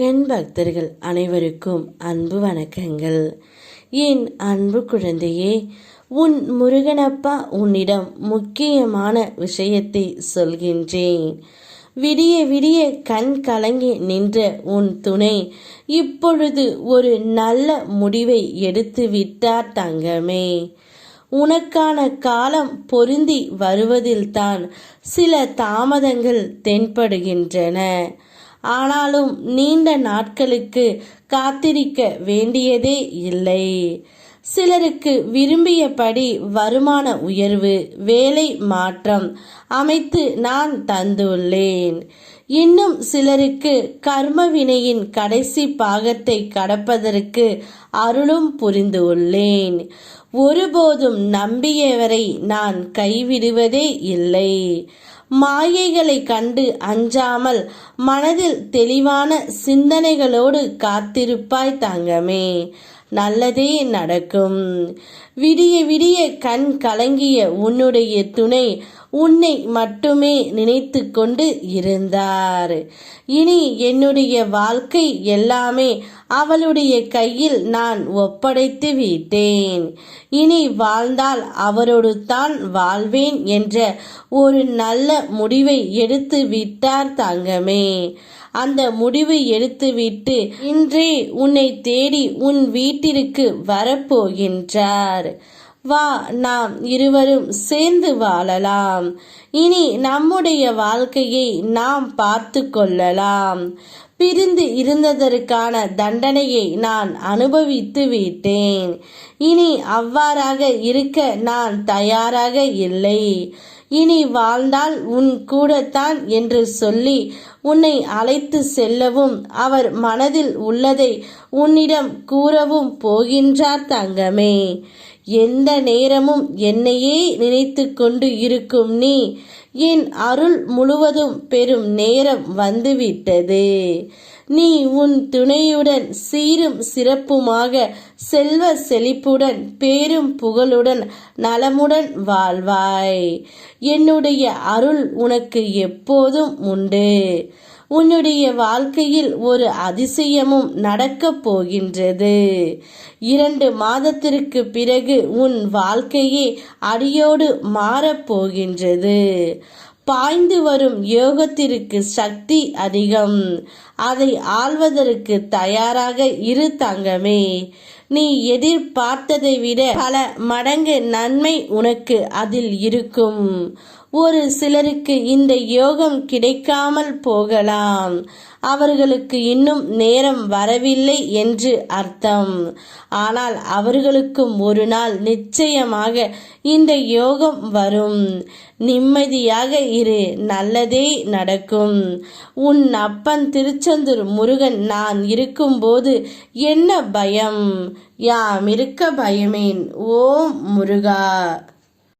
முருகன் பக்தர்கள் அனைவருக்கும் அன்பு வணக்கங்கள். என் அன்பு குழந்தையே உன் முருகனப்பா உன்னிடம் முக்கியமான விஷயத்தை சொல்கின்றேன். விடிய விடிய கண் கலங்கி நின்ற உன் துணை இப்பொழுது ஒரு நல்ல முடிவை எடுத்து விட்டார் தங்கமே. உனக்கான காலம் பொருந்தி வருவதில்தான் சில தாமதங்கள் தென்படுகின்றன. ஆனாலும் நீண்ட நாட்களுக்கு காத்திருக்க வேண்டியதே இல்லை. சிலருக்கு விரும்பியபடி வருமான உயர்வு வேலை மாற்றம் அமைத்து நான் தந்துள்ளேன். இன்னும் சிலருக்கு கர்ம வினையின் கடைசி பாகத்தை கடப்பதற்கு அருளும் புரிந்துள்ளேன். ஒருபோதும் நம்பியவரை நான் கைவிடுவதே இல்லை. மாயைகளை கண்டு அஞ்சாமல் மனதில் தெளிவான சிந்தனைகளோடு காத்திருப்பாய் தங்கமே. நல்லதே நடக்கும். விடிய விடிய கண் கலங்கிய உன்னுடைய துணை உன்னை மட்டுமே நினைத்து கொண்டு இருந்தார். இனி என்னுடைய வாழ்க்கை எல்லாமே அவளுடைய கையில் நான் ஒப்படைத்து விட்டேன். இனி வாழ்ந்தால் அவரோடு தான் வாழ்வேன் என்ற ஒரு நல்ல முடிவை எடுத்து விட்டார் தங்கமே. அந்த முடிவு எடுத்துவிட்டு இன்றே உன்னை தேடி உன் வீட்டிற்கு வரப்போகின்றார். வா நாம் இருவரும் சேர்ந்து வாழலாம். இனி நம்முடைய வாழ்க்கையை நாம் பார்த்து கொள்ளலாம். பிரிந்து இருந்ததற்கான தண்டனையை நான் அனுபவித்து விட்டேன். இனி அவ்வாறாக இருக்க நான் தயாராக இல்லை. இனி வாழ்ந்தால் உன் கூடத்தான் என்று சொல்லி உன்னை அழைத்து செல்லவும் அவர் மனதில் உள்ளதை உன்னிடம் கூறவும் போகின்றார் தங்கமே. எந்த நேரமும் என்னையே நினைத்து கொண்டு இருக்கும் நீ. என் அருள் முழுவதும் பெரும் நேரம் வந்துவிட்டது. நீ உன் துணையுடன் சீரும் சிறப்புமாக செல்வ செழிப்புடன் பேரும் புகழுடன் நலமுடன் வாழ்வாய். என்னுடைய அருள் உனக்கு எப்போதும் உண்டு. உன்னுடைய வாழ்க்கையில் ஒரு அதிசயமும் நடக்கப் போகின்றது. இரண்டு மாதத்திற்கு பிறகு உன் வாழ்க்கையே அடியோடு மாறப்போகின்றது பாய்ந்து வரும் யோகத்திற்கு சக்தி அதிகம். அதை ஆள்வதற்கு தயாராக இரு தங்கமே. நீ எதிர்பார்த்ததை விட பல மடங்கு நன்மை உனக்கு அதில் இருக்கும். ஒரு சிலருக்கு இந்த யோகம் கிடைக்காமல் போகலாம். அவர்களுக்கு இன்னும் நேரம் வரவில்லை என்று அர்த்தம். ஆனால் அவர்களுக்கும் ஒரு நாள் நிச்சயமாக இந்த யோகம் வரும். நிம்மதியாக இரு நல்லதே நடக்கும். உன் அப்பன் திருச்செந்தூர் முருகன் நான் இருக்கும்போது என்ன பயம்? யாம் இருக்க பயமேன் ஓம் முருகா.